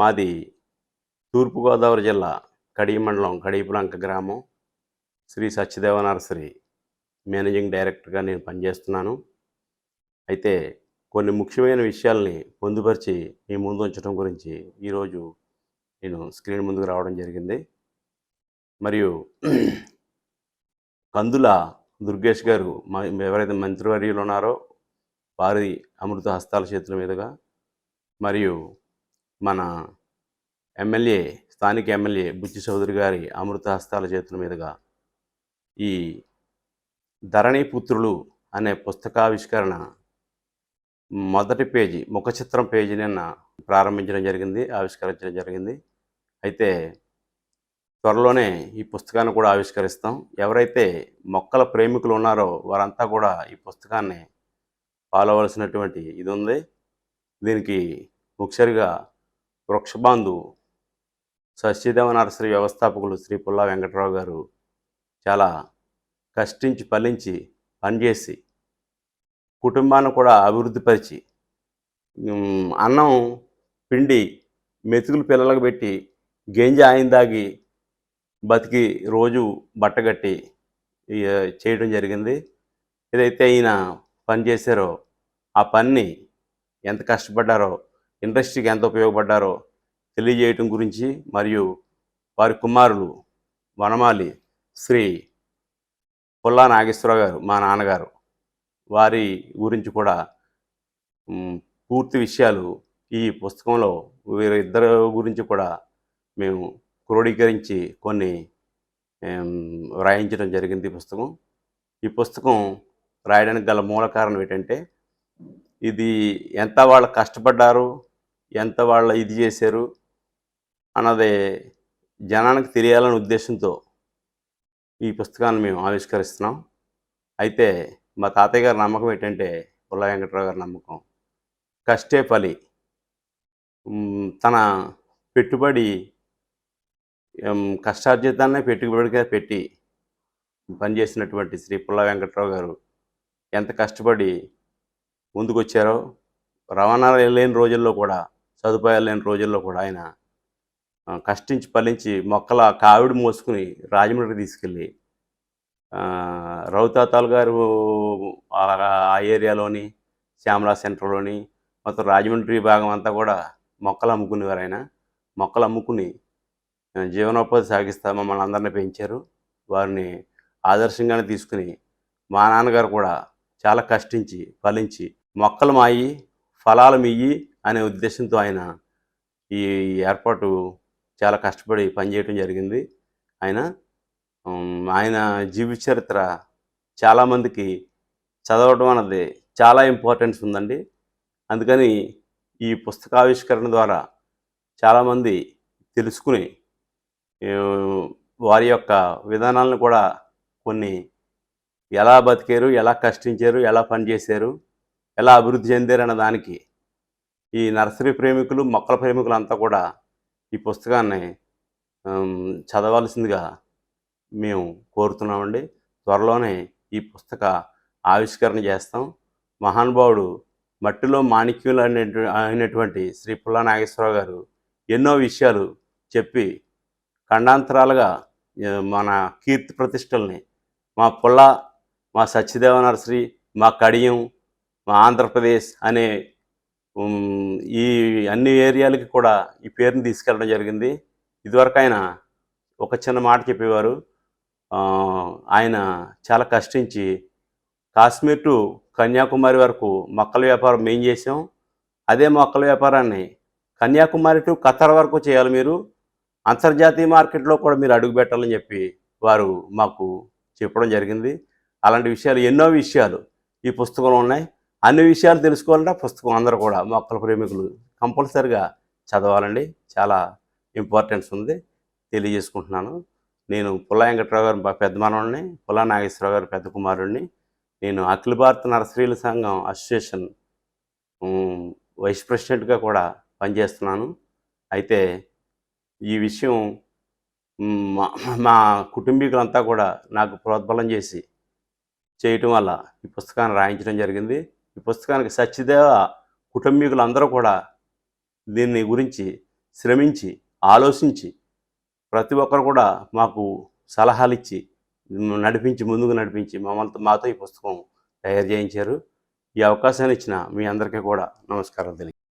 మాది తూర్పుగోదావరి జిల్లా కడియ మండలం కడియపులంక గ్రామం శ్రీ సత్యదేవ నర్సరీ మేనేజింగ్ డైరెక్టర్గా నేను పనిచేస్తున్నాను. అయితే కొన్ని ముఖ్యమైన విషయాల్ని పొందుపరిచి మీ ముందు ఉంచడం గురించి ఈరోజు నేను స్క్రీన్ ముందుకు రావడం జరిగింది. మరియు కందుల దుర్గేష్ గారు మా ఎవరైతే మంత్రివర్యులు ఉన్నారో వారి అమృత హస్తాల చేతుల మీదుగా మరియు మన ఎమ్మెల్యే స్థానిక ఎమ్మెల్యే బుచ్చి చౌదరి గారి అమృత హస్తాల చేతుల మీదుగా ఈ ధరణి పుత్రులు అనే పుస్తకావిష్కరణ మొదటి పేజీ ముఖ చిత్రం పేజీ నిన్న ప్రారంభించడం జరిగింది ఆవిష్కరించడం జరిగింది. అయితే త్వరలోనే ఈ పుస్తకాన్ని కూడా ఆవిష్కరిస్తాం. ఎవరైతే మొక్కల ప్రేమికులు ఉన్నారో వారంతా కూడా ఈ పుస్తకాన్ని పాలవలసినటువంటి ఇది ఉంది. దీనికి ముఖ్యంగా వృక్షబాంధు. సస్యదేవ నర్సరీ వ్యవస్థాపకులు శ్రీ పుల్లా వెంకటరావు గారు చాలా కష్టించి ఫలించి పనిచేసి కుటుంబాన్ని కూడా అభివృద్ధిపరిచి అన్నం పిండి మెతుకులు పిల్లలకు పెట్టి గంజ ఆయన దాగి బతికి రోజు బట్టగట్టి చేయడం జరిగింది. ఏదైతే ఈయన పని చేశారో ఆ పని ఎంత కష్టపడ్డారో ఇండస్ట్రీకి ఎంత ఉపయోగపడ్డారో తెలియజేయటం గురించి మరియు వారి కుమారులు వనమాలి శ్రీ పుల్లా నాగేశ్వరరావు గారు మా నాన్నగారు. వారి గురించి కూడా పూర్తి విషయాలు ఈ పుస్తకంలో వీరిద్దరు గురించి కూడా మేము క్రోడీకరించి కొన్ని ఏం, వ్రాయించడం జరిగింది ఈ పుస్తకం. ఈ పుస్తకం రాయడానికి గల మూల కారణం ఏంటంటే ఇది ఎంత వాళ్ళు కష్టపడ్డారు ఎంత వాళ్ళు ఇది చేశారు అన్నది జనానికి తెలియాలనే ఉద్దేశంతో ఈ పుస్తకాన్ని మేము ఆవిష్కరిస్తున్నాం. అయితే మా తాతయ్య గారి నమ్మకం ఏంటంటే పుల్ల వెంకటరావు గారి నమ్మకం కష్టే ఫలి. తన పెట్టుబడి కష్టార్జితాన్నే పెట్టుబడిగా పెట్టి పనిచేసినటువంటి శ్రీ పుల్ల వెంకటరావు గారు ఎంత కష్టపడి ముందుకొచ్చారో రవాణా లేని రోజుల్లో కూడా సదుపాయాలు లేని రోజుల్లో కూడా ఆయన కష్టించి ఫలించి మొక్కల కావిడి మోసుకుని రాజమండ్రి తీసుకెళ్ళి ఆ, రౌతాతాల్ గారు ఆ ఏరియాలోని శ్యామలా సెంటర్లోని మొత్తం రాజమండ్రి భాగం అంతా కూడా మొక్కలు అమ్ముకునేవారు ఆయన. మొక్కలు అమ్ముకుని జీవనోపాధి సాగిస్తా మమ్మల్ని అందరినీ పెంచారు. వారిని ఆదర్శంగానే తీసుకుని మా నాన్నగారు కూడా చాలా కష్టించి ఫలించి మొక్కలు మాయి ఫలాలు మియ్యి అనే ఉద్దేశంతో ఆయన ఈ ఏర్పాటు చాలా కష్టపడి పనిచేయటం జరిగింది. ఆయన ఆయన జీవిత చరిత్ర చాలామందికి చదవడం అన్నది చాలా ఇంపార్టెన్స్ ఉందండి. అందుకని ఈ పుస్తకావిష్కరణ ద్వారా చాలామంది తెలుసుకుని వారి యొక్క విధానాలను కూడా కొన్ని ఎలా బతికారు ఎలా కష్టించారు ఎలా పనిచేశారు ఎలా అభివృద్ధి చెందారు అన్న దానికి ఈ నర్సరీ ప్రేమికులు మొక్కల ప్రేమికులు అంతా కూడా ఈ పుస్తకాన్ని చదవాల్సిందిగా మేము కోరుతున్నామండి. త్వరలోనే ఈ పుస్తక ఆవిష్కరణ చేస్తాం. మహానుభావుడు మట్టిలో మాణిక్యులు అనే అయినటువంటి శ్రీ పుల్లా నాగేశ్వరరావు గారు ఎన్నో విషయాలు చెప్పి ఖండాంతరాలుగా మన కీర్తి ప్రతిష్టల్ని మా పుల్ల మా సత్యదేవ నర్సరీ మా కడియం మా ఆంధ్రప్రదేశ్ అనే ఈ అన్ని ఏరియాలకి కూడా ఈ పేరుని తీసుకెళ్ళడం జరిగింది. ఇదివరకు ఆయన ఒక చిన్న మాట చెప్పేవారు. ఆయన చాలా కష్టించి కాశ్మీర్ టు కన్యాకుమారి వరకు మొక్కల వ్యాపారం మేం చేసాం అదే మొక్కల వ్యాపారాన్ని కన్యాకుమారి టు ఖతర్ వరకు చేయాలి మీరు. అంతర్జాతీయ మార్కెట్లో కూడా మీరు అడుగు పెట్టాలని చెప్పి వారు మాకు చెప్పడం జరిగింది. అలాంటి విషయాలు ఎన్నో విషయాలు ఈ పుస్తకంలో ఉన్నాయి. అన్ని విషయాలు తెలుసుకోవాలంటే ఆ పుస్తకం అందరూ కూడా మొక్కల ప్రేమికులు కంపల్సరిగా చదవాలండి. చాలా ఇంపార్టెన్స్ ఉంది. తెలియజేసుకుంటున్నాను. నేను పుల్లా వెంకట్రావు గారు పెద్ద మనవాడిని పుల్లా నాగేశ్వరరావు గారు పెద్ద కుమారుడిని. నేను అఖిల భారత నర్సరీల సంఘం అసోసియేషన్ వైస్ ప్రెసిడెంట్గా కూడా పనిచేస్తున్నాను. అయితే ఈ విషయం మా మా కుటుంబీకులంతా కూడా నాకు ప్రోద్బలం చేసి చేయటం వల్ల ఈ పుస్తకాన్ని రాయించడం జరిగింది. ఈ పుస్తకానికి సత్యదేవ కుటుంబీకులందరూ కూడా దీన్ని గురించి శ్రమించి ఆలోచించి ప్రతి ఒక్కరు కూడా మాకు సలహాలు ఇచ్చి నడిపించి ముందుకు నడిపించి మమ్మల్ని మాతో ఈ పుస్తకం తయారు చేయించారు. ఈ అవకాశాన్ని ఇచ్చిన మీ అందరికీ కూడా నమస్కారం తెలియ